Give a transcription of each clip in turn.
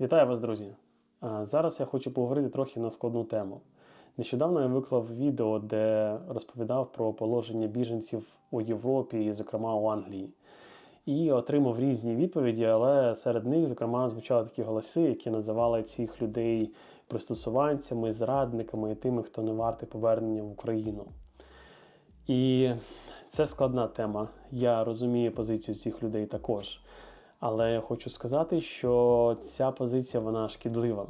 Вітаю вас, друзі! Зараз я хочу поговорити трохи на складну тему. Нещодавно я виклав відео, де розповідав про положення біженців у Європі, зокрема у Англії. І отримав різні відповіді, але серед них, зокрема, звучали такі голоси, які називали цих людей пристосуванцями, зрадниками і тими, хто не вартий повернення в Україну. І це складна тема. Я розумію позицію цих людей також. Але я хочу сказати, що ця позиція вона шкідлива.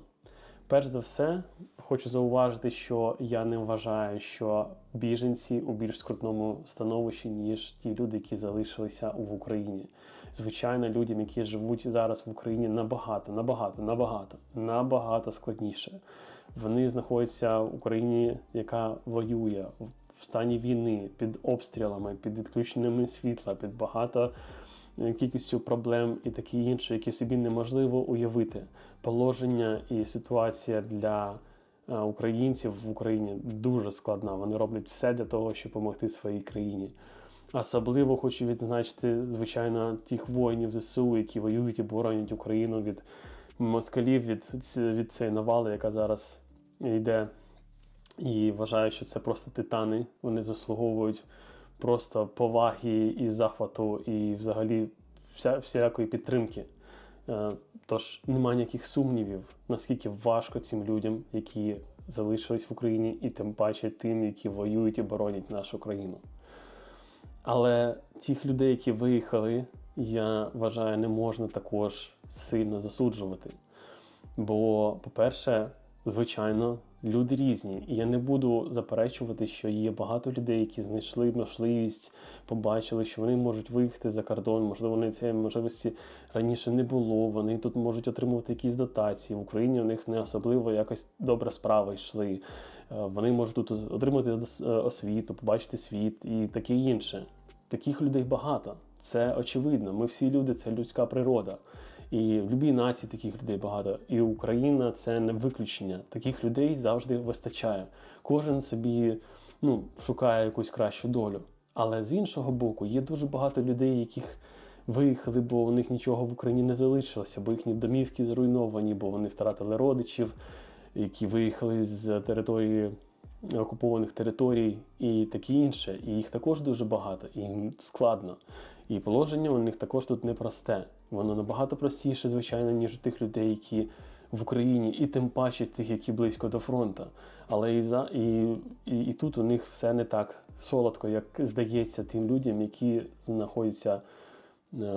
Перш за все, хочу зауважити, що я не вважаю, що біженці у більш скрутному становищі, ніж ті люди, які залишилися в Україні. Звичайно, людям, які живуть зараз в Україні, набагато, набагато, набагато, набагато складніше. Вони знаходяться в Україні, яка воює в стані війни, під обстрілами, під відключеннями світла, під багато кількістю проблем і таке інше, які собі неможливо уявити. Положення і ситуація для е, українців в Україні дуже складна. Вони роблять все для того, щоб допомогти своїй країні. Особливо хочу відзначити, звичайно, тих воїнів ЗСУ, які воюють і боронять Україну від москалів, від, від цієї навали, яка зараз йде. І вважаю, що це просто титани. Вони заслуговують просто поваги і захвату, і взагалі вся, всякої підтримки. Е, Тож немає ніяких сумнівів, наскільки важко цим людям, які залишились в Україні, і тим паче тим, які воюють і боронять нашу країну. Але тих людей, які виїхали, я вважаю, не можна також сильно засуджувати. Бо, по-перше, звичайно, люди різні. І я не буду заперечувати, що є багато людей, які знайшли можливість, побачили, що вони можуть виїхати за кордон. Можливо, вони цієї можливості раніше не було. Вони тут можуть отримувати якісь дотації. В Україні у них не особливо якось добре справи йшли. Е, Вони можуть тут отримати е, освіту, побачити світ і таке інше. Таких людей багато. Це очевидно. Ми всі люди, це людська природа. І в будь-якій нації таких людей багато. І Україна це не виключення. Таких людей завжди вистачає. Кожен собі ну, шукає якусь кращу долю. Але з іншого боку, є дуже багато людей, яких виїхали, бо у них нічого в Україні не залишилося, бо їхні домівки зруйновані, бо вони втратили родичів, які виїхали з території окупованих територій і таке інше. І їх також дуже багато, і складно. І положення у них також тут непросте. Воно набагато простіше, звичайно, ніж у тих людей, які в Україні, і тим паче тих, які близько до фронту. Але і за і, і, і тут у них все не так солодко, як здається тим людям, які знаходяться е,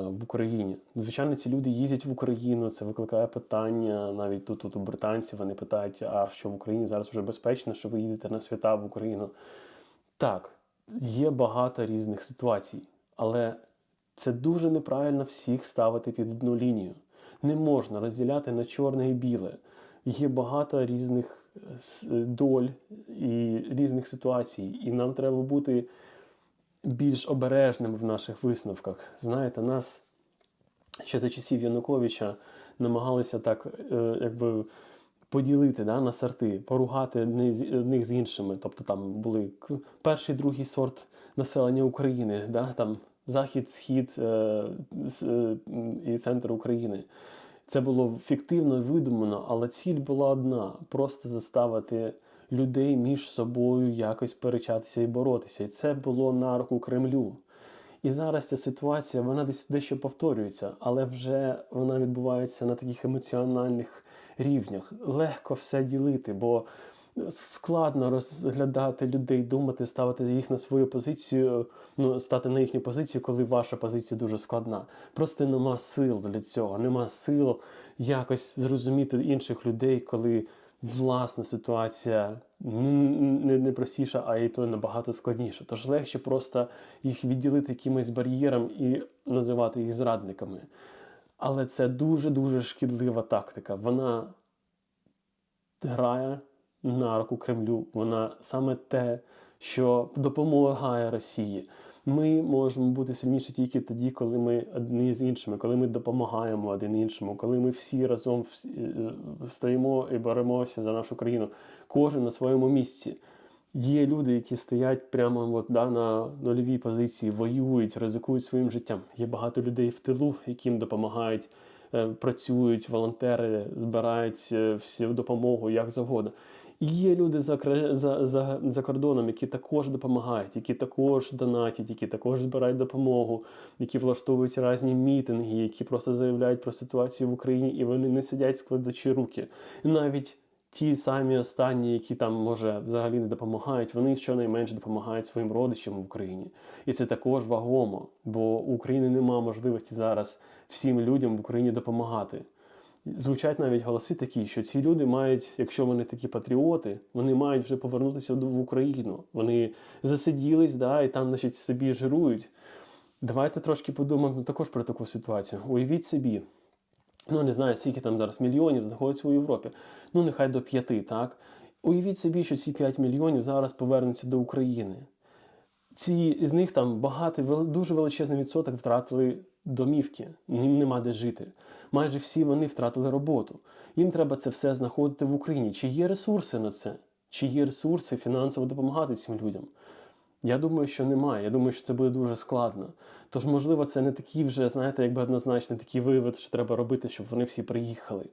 в Україні. Звичайно, ці люди їздять в Україну, це викликає питання. Навіть тут, тут у британців вони питають, а що в Україні зараз вже безпечно, що ви їдете на свята в Україну. Так, є багато різних ситуацій, але це дуже неправильно всіх ставити під одну лінію. Не можна розділяти на чорне і біле. Є багато різних доль і різних ситуацій, і нам треба бути більш обережними в наших висновках. Знаєте, нас ще за часів Януковича намагалися так, е, якби. Поділити да, на сорти, поругати одних з іншими. Тобто там були перший, другий сорт населення України, да, там захід, схід е, е, і центр України. Це було фіктивно видумано, але ціль була одна: просто заставити людей між собою якось перечатися і боротися. І це було на руку Кремлю. І зараз ця ситуація вона десь дещо повторюється, але вже вона відбувається на таких емоціональних рівнях. Легко все ділити, бо складно розглядати людей, думати, ставити їх на свою позицію, ну стати на їхню позицію, коли ваша позиція дуже складна. Просто нема сил для цього, нема сил якось зрозуміти інших людей, коли власна ситуація не, простіша, а і то набагато складніша. Тож легше просто їх відділити якимось бар'єром і називати їх зрадниками. Але це дуже-дуже шкідлива тактика. Вона грає на руку Кремлю. Вона саме те, що допомагає Росії. Ми можемо бути сильніші тільки тоді, коли ми одні з іншими, коли ми допомагаємо один іншому, коли ми всі разом стоїмо і боремося за нашу країну. Кожен на своєму місці. Є люди, які стоять прямо от, да, на нульовій позиції, воюють, ризикують своїм життям. Є багато людей в тилу, яким допомагають е, працюють, волонтери збирають е, всю допомогу як завгодно. Є люди за, за, за, за кордоном, які також допомагають, які також донатять, які також збирають допомогу, які влаштовують різні мітинги, які просто заявляють про ситуацію в Україні, і вони не сидять, складачи руки. І навіть ті самі останні, які там може взагалі не допомагають, вони щонайменше допомагають своїм родичам в Україні. І це також вагомо, бо у України немає можливості зараз всім людям в Україні допомагати. Звучать навіть голоси такі, що ці люди мають, якщо вони такі патріоти, вони мають вже повернутися в Україну. Вони засиділись, да, і там, значить, собі жирують. Давайте трошки подумаємо також про таку ситуацію. Уявіть собі, ну не знаю, скільки там зараз мільйонів знаходиться у Європі. Ну, нехай до п'яти, так? Уявіть собі, що ці 5 мільйонів зараз повернуться до України. Ці з них там багатий, вел- дуже величезний відсоток втратили домівки, їм нема де жити. Майже всі вони втратили роботу. Їм треба це все знаходити в Україні. Чи є ресурси на це? Чи є ресурси фінансово допомагати цим людям? Я думаю, що немає. Я думаю, що це буде дуже складно. Тож, можливо, це не такий вже, знаєте, якби однозначно такий вивід, що треба робити, щоб вони всі приїхали.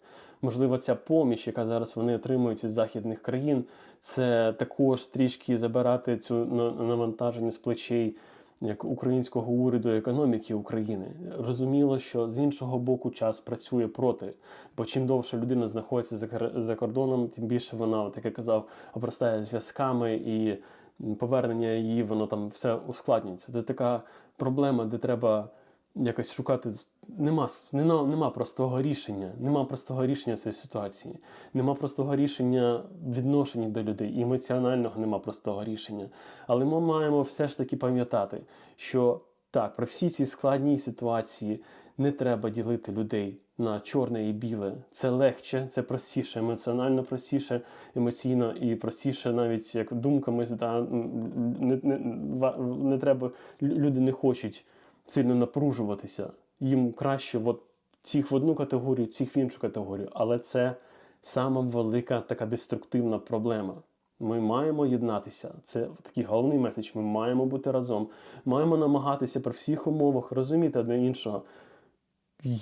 Можливо, ця поміч, яка зараз вони отримують від західних країн, це також трішки забирати цю на- навантаження з плечей як українського уряду економіки України. Розуміло, що з іншого боку час працює проти. Бо чим довше людина знаходиться за, кордоном, тим більше вона, як я казав, обростає зв'язками і повернення її, воно там все ускладнюється. Це така проблема, де треба якось шукати. Нема, нема, нема простого рішення, нема простого рішення цієї ситуації, нема простого рішення відношення до людей, емоціонального нема простого рішення. Але ми маємо все ж таки пам'ятати, що так, при всій цій складній ситуації не треба ділити людей на чорне і біле. Це легше, це простіше, емоціонально простіше, емоційно і простіше, навіть як думками, да, не, не, не треба, люди не хочуть сильно напружуватися. Їм краще от цих в одну категорію, цих в іншу категорію. Але це сама велика така деструктивна проблема. Ми маємо єднатися. Це такий головний меседж. Ми маємо бути разом. Маємо намагатися при всіх умовах розуміти одне іншого,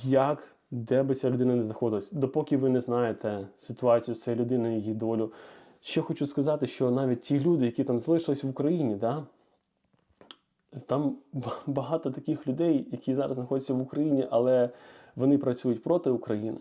як, де би ця людина не знаходилась. Допоки ви не знаєте ситуацію з цією людиною, її долю. Ще хочу сказати, що навіть ті люди, які там залишились в Україні, да, там багато таких людей, які зараз знаходяться в Україні, але вони працюють проти України.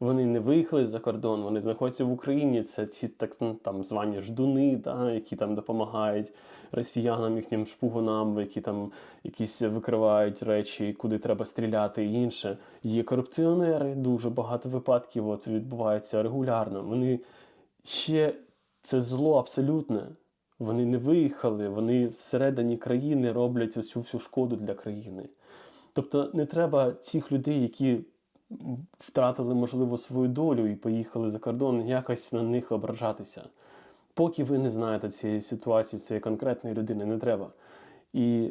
Вони не виїхали за кордон, вони знаходяться в Україні. Це ці так ну, там звані ждуни, да, які там допомагають росіянам, їхнім шпугунам, які там якісь викривають речі, куди треба стріляти і інше. Є корупціонери, дуже багато випадків от відбувається регулярно. Вони ще це зло абсолютне. Вони не виїхали, вони всередині країни роблять оцю всю шкоду для країни. Тобто не треба цих людей, які втратили, можливо, свою долю і поїхали за кордон, якось на них ображатися. Поки ви не знаєте цієї ситуації, цієї конкретної людини, не треба. І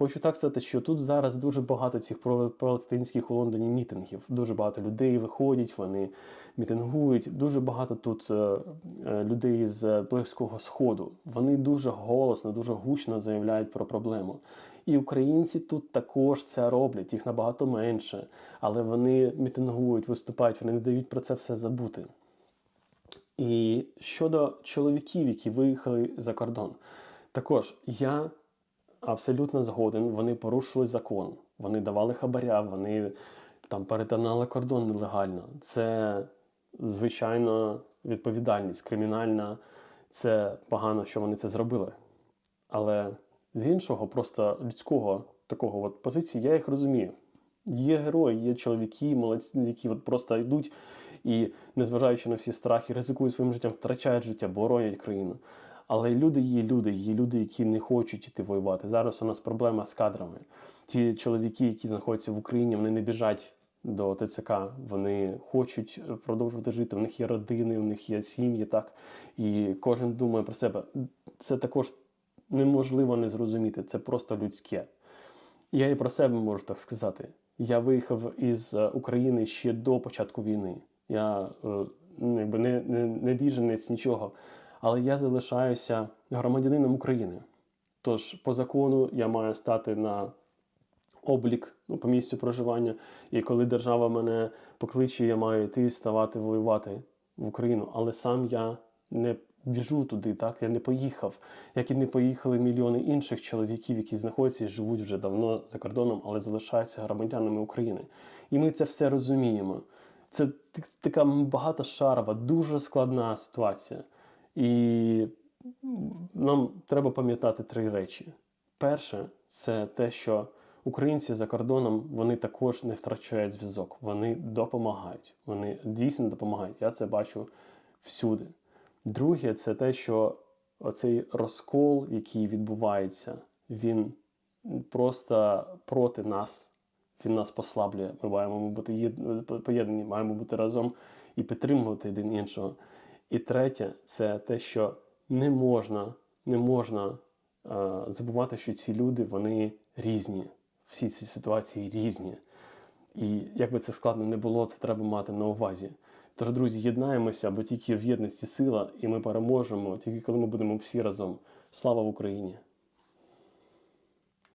хочу так сказати, що тут зараз дуже багато цих палестинських у Лондоні мітингів. Дуже багато людей виходять, вони мітингують. Дуже багато тут е, е, людей з Близького Сходу. Вони дуже голосно, дуже гучно заявляють про проблему. І українці тут також це роблять, їх набагато менше, але вони мітингують, виступають, вони не дають про це все забути. І щодо чоловіків, які виїхали за кордон, також я абсолютно згоден, вони порушили закон, вони давали хабаря, вони там перетинали кордон нелегально. Це звичайно відповідальність кримінальна, це погано, що вони це зробили. Але з іншого, просто людського такого от позиції, я їх розумію. Є герої, є чоловіки, молодці, які от просто йдуть і, незважаючи на всі страхи, ризикують своїм життям, втрачають життя, боронять країну. Але люди є люди, є люди, які не хочуть іти воювати. Зараз у нас проблема з кадрами. Ті чоловіки, які знаходяться в Україні, вони не біжать до ТЦК, вони хочуть продовжувати жити. В них є родини, у них є сім'ї, так і кожен думає про себе. Це також неможливо не зрозуміти. Це просто людське. Я і про себе можу так сказати. Я виїхав із України ще до початку війни. Я е, якби не, не, не біженець, нічого. Але я залишаюся громадянином України. Тож, по закону, я маю стати на облік ну, по місцю проживання. І коли держава мене покличе, я маю йти ставати воювати в Україну. Але сам я не біжу туди, так я не поїхав. Як і не поїхали мільйони інших чоловіків, які знаходяться і живуть вже давно за кордоном, але залишаються громадянами України. І ми це все розуміємо. Це так- така багатошарова, дуже складна ситуація. І нам треба пам'ятати три речі. Перше, це те, що українці за кордоном вони також не втрачають зв'язок, вони допомагають. Вони дійсно допомагають. Я це бачу всюди. Друге, це те, що оцей розкол, який відбувається, він просто проти нас. Він нас послаблює. Ми маємо бути єд- поєднані, маємо бути разом і підтримувати один іншого. І третє, це те, що не можна, не можна е, забувати, що ці люди вони різні. Всі ці ситуації різні. І як би це складно не було, це треба мати на увазі. Тож, друзі, єднаємося, бо тільки в єдності сила, і ми переможемо, тільки коли ми будемо всі разом. Слава Україні!